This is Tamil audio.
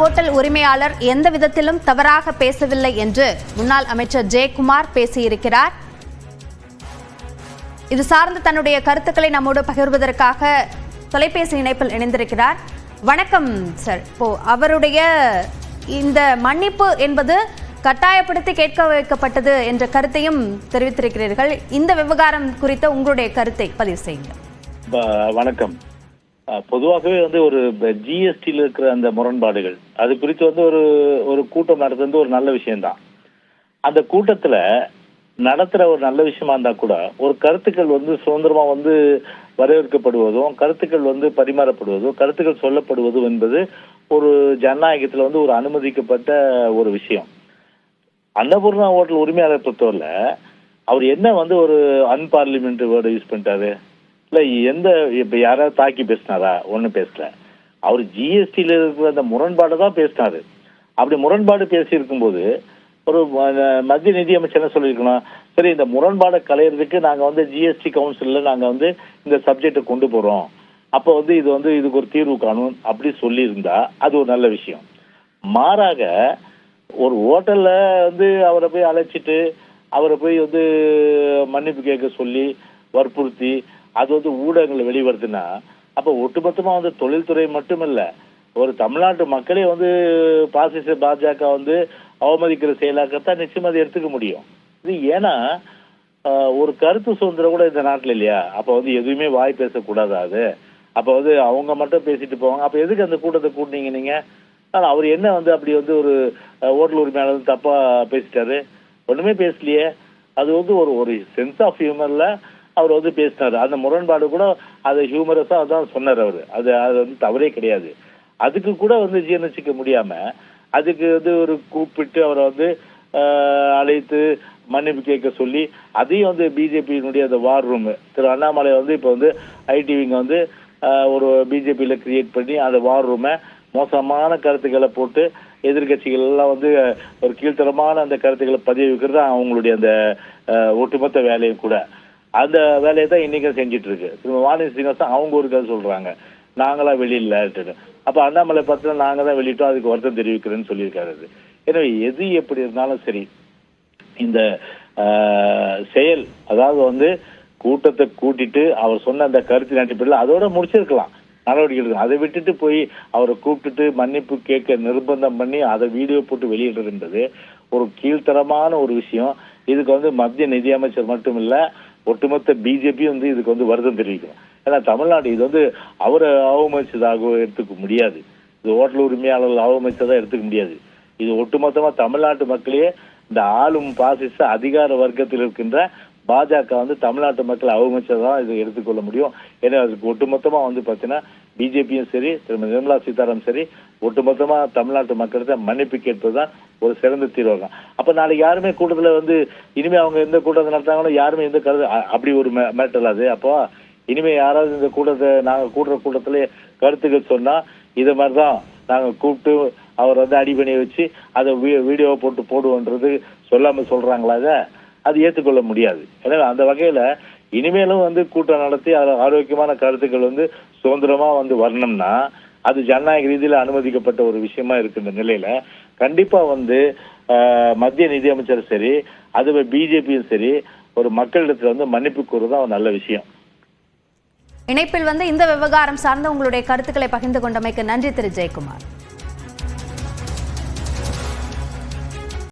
ஹோட்டல் உரிமையாளர் எந்த விதத்திலும் தவறாக பேசவில்லை என்று முன்னாள் அமைச்சர் ஜெயக்குமார் பேசியிருக்கிறார். இது சார்ந்து தன்னுடைய கருத்துக்களை நம்மோடு பகிர்வதற்காக தொலைபேசி இணைப்பில் இணைந்திருக்கிறார். வணக்கம் சார் இப்போ அவருடைய இந்த மன்னிப்பு என்பது கட்டாயப்படுத்தி கேட்க வைக்கப்பட்டது என்ற கருத்தையும் தெரிவித்திருக்கிறீர்கள். இந்த விவகாரம் குறித்த உங்களுடைய கருத்தை பதிவு செய்யுங்கள். வணக்கம். பொதுவாகவே வந்து ஒரு ஜிஎஸ்டியில் இருக்கிற அந்த முரண்பாடுகள் அது குறித்து வந்து ஒரு ஒரு கூட்டம் நடத்துறது ஒரு நல்ல விஷயம்தான். அந்த கூட்டத்தில் நடத்துகிற ஒரு நல்ல விஷயமா இருந்தால் கூட ஒரு கருத்துக்கள் வந்து சுதந்திரமாக வந்து வரவேற்கப்படுவதும் கருத்துக்கள் வந்து பரிமாறப்படுவதும் கருத்துக்கள் சொல்லப்படுவதும் என்பது ஒரு ஜனநாயகத்தில் வந்து ஒரு அனுமதிக்கப்பட்ட ஒரு விஷயம். அன்னபூர்ணா ஹோட்டல் உரிமையாளர் பொறுத்தவரை அவர் என்ன வந்து ஒரு அன்பார்லிமெண்ட் வேர்டு யூஸ் பண்ணிட்டாரு? இல்லை எந்த இப்போ யாராவது தாக்கி பேசினாரா? ஒன்றும் பேசல. அவர் ஜிஎஸ்டியில் இருக்கிற அந்த முரண்பாடு தான் பேசினாரு. அப்படி முரண்பாடு பேசியிருக்கும்போது ஒரு ம- மத்திய நிதியமைச்சர் என்ன சொல்லியிருக்கணும்? சரி இந்த முரண்பாடை கலையிறதுக்கு நாங்கள் வந்து ஜிஎஸ்டி கவுன்சிலில் நாங்கள் வந்து இந்த சப்ஜெக்டை கொண்டு போகிறோம் அப்போ வந்து இது வந்து இதுக்கு ஒரு தீர்வு காணும் அப்படி சொல்லியிருந்தா அது ஒரு நல்ல விஷயம். மாறாக ஒரு ஹோட்டலில் வந்து அவரை போய் அழைச்சிட்டு அவரை போய் வந்து மன்னிப்பு கேட்க சொல்லி வற்புறுத்தி அது வந்து ஊடகங்கள் வெளிவருதுன்னா அப்போ ஒட்டுமொத்தமாக வந்து தொழில்துறை மட்டுமல்ல ஒரு தமிழ்நாட்டு மக்களே வந்து பாசிச பாஜக வந்து அவமதிக்கிற செயலாக்கத்தான் நிச்சயமாக அதை எடுத்துக்க முடியும். இது ஏன்னா ஒரு கருத்து சுதந்திரம் கூட இந்த நாட்டில் இல்லையா? அப்போ வந்து எதுவுமே வாய் பேசக்கூடாது அது. அப்போ வந்து அவங்க மட்டும் பேசிட்டு போவாங்க. அப்போ எதுக்கு அந்த கூட்டத்தை கூட்டினீங்க நீங்கள் ஆனால் அவர் என்ன வந்து அப்படி வந்து ஒரு ஓட்டல் உரிமையாளர் வந்து தப்பாக பேசிட்டாரு? ஒன்றுமே பேசலையே. அது வந்து ஒரு ஒரு சென்ஸ் ஆஃப் ஹியூமரில் அவர் வந்து பேசினார். அந்த முரண்பாடு கூட அதை ஹியூமரஸாக அதான் சொன்னார் அவர். அது அது வந்து தவறே கிடையாது. அதுக்கு கூட வந்து ஜீர்ணிச்சிக்க முடியாமல் அதுக்கு வந்து ஒரு கூப்பிட்டு அவரை வந்து அழைத்து மன்னிப்பு கேட்க சொல்லி அதையும் வந்து பிஜேபியினுடைய அந்த வார் ரூம் திரு அண்ணாமலை வந்து இப்போ வந்து ஐடிவிங்க வந்து ஒரு பிஜேபியில் கிரியேட் பண்ணி அந்த வார் ரூமை மோசமான கருத்துக்களை போட்டு எதிர்கட்சிகள் எல்லாம் வந்து ஒரு கீழ்த்தரமான அந்த கருத்துக்களை பதிவு வைக்கிறது தான் அவங்களுடைய அந்த ஒட்டுமொத்த வேலையும் கூட. அந்த வேலையை தான் இன்றைக்கும் செஞ்சுட்டு இருக்கு திரும்ப வாணி சீனிவாசன் அவங்க ஒரு கதை சொல்கிறாங்க நாங்களாம் வெளியில் அப்போ அண்ணாமலை பத்திரம் நாங்கள் தான் வெளியிட்டோம் அதுக்கு வருத்தம் தெரிவிக்கிறேன்னு சொல்லியிருக்காரு அது. எனவே எது எப்படி இருந்தாலும் சரி இந்த செயல் அதாவது வந்து கூட்டத்தை கூட்டிட்டு அவர் சொன்ன அந்த கருத்தின் அடிப்படையில் அதோட முடிச்சிருக்கலாம். நடவடிக்கை எடுக்கணும் அதை விட்டுட்டு போய் அவரை கூப்பிட்டுட்டு மன்னிப்பு கேட்க நிர்பந்தம் பண்ணி அதை வீடியோ போட்டு வெளியிடுறது என்பது ஒரு கீழ்த்தரமான ஒரு விஷயம். இதுக்கு வந்து மத்திய நிதியமைச்சர் மட்டும் இல்லை ஒட்டுமொத்த பிஜேபி வந்து இதுக்கு வந்து வருத்தம் தெரிவிக்கணும். ஏன்னா தமிழ்நாடு இது வந்து அவரை அவமதிச்சதாக எடுத்துக்க முடியாது. இது ஹோட்டல் உரிமையாளர்கள் அவமதிச்சதாக எடுத்துக்க முடியாது. இது ஒட்டுமொத்தமா தமிழ்நாட்டு மக்களையே இந்த ஆளும் பாசிச அதிகார வர்க்கத்தில் இருக்கின்ற பாஜக வந்து தமிழ்நாட்டு மக்களை அவமதிச்சதான் இதை எடுத்துக்கொள்ள முடியும். ஏன்னா அதுக்கு ஒட்டுமொத்தமா வந்து பாத்தீங்கன்னா பிஜேபியும் சரி திருமதி நிர்மலா சீதாராமன் சரி ஒட்டுமொத்தமா தமிழ்நாட்டு மக்கள்கிட்ட மன்னிப்பு கேட்பதுதான் ஒரு சிறந்த தீர்வாகும். அப்ப நாளைக்கு யாருமே கூட்டத்துல வந்து இனிமே அவங்க எந்த கூட்டத்தை நடத்தாங்களோ யாருமே எந்த கருது அப்படி ஒரு மேட்டர் அது. அப்போ இனிமே யாராவது இந்த கூட்டத்தை நாங்க கூடுற கூட்டத்திலே கருத்துக்கள் சொன்னா இது மாதிரிதான் நாங்க கூப்பிட்டு அவர் வந்து அடி பண்ணி வச்சு அதை வீடியோவை போட்டு போடுவோன்றது சொல்லாம சொல்றாங்களா அது ஏற்றுக்கொள்ள முடியாது. எனவே அந்த வகையில இனிமேலும் வந்து கூட்டம் நடத்தி அதில் ஆரோக்கியமான கருத்துக்கள் வந்து சுதந்திரமா வந்து வரணும்னா அது ஜனநாயக ரீதியில அனுமதிக்கப்பட்ட ஒரு விஷயமா இருக்கின்ற நிலையில. கண்டிப்பா வந்து ஆஹ், மத்திய நிதியமைச்சர் சரி அதுவே பிஜேபியும் சரி ஒரு மக்களிடத்தில் வந்து மன்னிப்பு கூறுதான் ஒரு நல்ல விஷயம். இணைப்பில் வந்து இந்த விவகாரம் சார்ந்த உங்களுடைய கருத்துக்களை பகிர்ந்து கொண்டமைக்கு நன்றி திரு ஜெயக்குமார்.